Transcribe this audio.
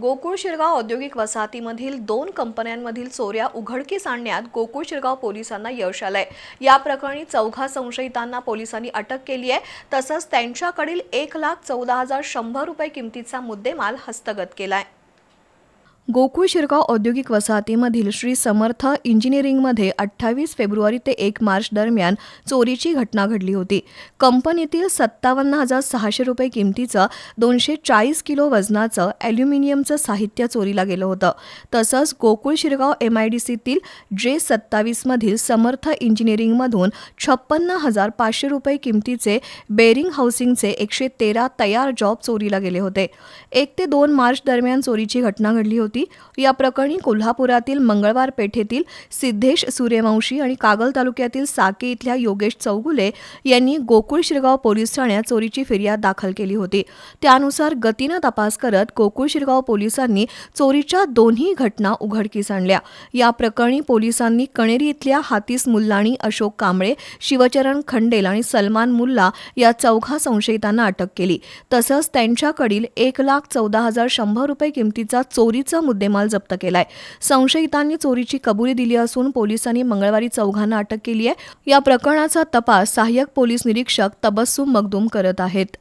गोकुळ शिरगाव औद्योगिक वसाहतीमधील दोन कंपन्यांमधील चोऱ्या उघडकीस आणण्यात गोकुळ शिरगाव पोलिसांना यश आलंय. या प्रकरणी चौघा संशयितांना पोलिसांनी अटक केली आहे. तसंच त्यांच्याकडील एक लाख चौदा हजार शंभर रुपये किमतीचा मुद्देमाल हस्तगत केलाय. गोकुळ शिरगाव औद्योगिक वसाहतीमधील श्री समर्थ इंजिनिअरिंगमध्ये अठ्ठावीस फेब्रुवारी ते एक मार्च दरम्यान चोरीची घटना घडली होती. कंपनीतील सत्तावन्न हजार सहाशे रुपये किमतीचं दोनशे चाळीस किलो वजनाचं ॲल्युमिनियमचं साहित्य चोरीला गेलं होतं. तसंच Gokul Shirgaon M I D सीतील जे सत्तावीसमधील समर्थ इंजिनिअरिंगमधून छप्पन्न हजार पाचशे रुपये किमतीचे बेरिंग हाऊसिंगचे एकशे तेरा तयार जॉब चोरीला गेले होते. एक ते दोन मार्च दरम्यान चोरीची घटना घडली होती. होती. या प्रकरणी कोल्हापुरातील मंगळवार पेठेतील सिद्धेश सूर्यवंशी आणि कागल तालुक्यातील साके इथल्या योगेश चौगुले यांनी गोकुळ शिरगाव पोलीस ठाण्यात चोरीची फिर्याद दाखल केली होती. त्यानुसार गतीनं तपास करत गोकुळ शिरगाव पोलिसांनी चोरीच्या दोन्ही घटना उघडकीस आणल्या. या प्रकरणी पोलिसांनी कणेरी इथल्या हातीस मुल्लाणी अशोक कांबळे शिवचरण खंडेल आणि सलमान मुल्ला या चौघा संशयितांना अटक केली. तसंच त्यांच्याकडील एक लाख चौदा हजार शंभर रुपये किमतीचा चोरीचा मुद्देमाल जप्त केलाय. संशयितांनी चोरीची कबुली दिली असून पोलिसांनी मंगळवारी चौघांना अटक केली आहे. या प्रकरणाचा तपास सहाय्यक पोलीस निरीक्षक तबस्सुम मगदूम करत आहेत.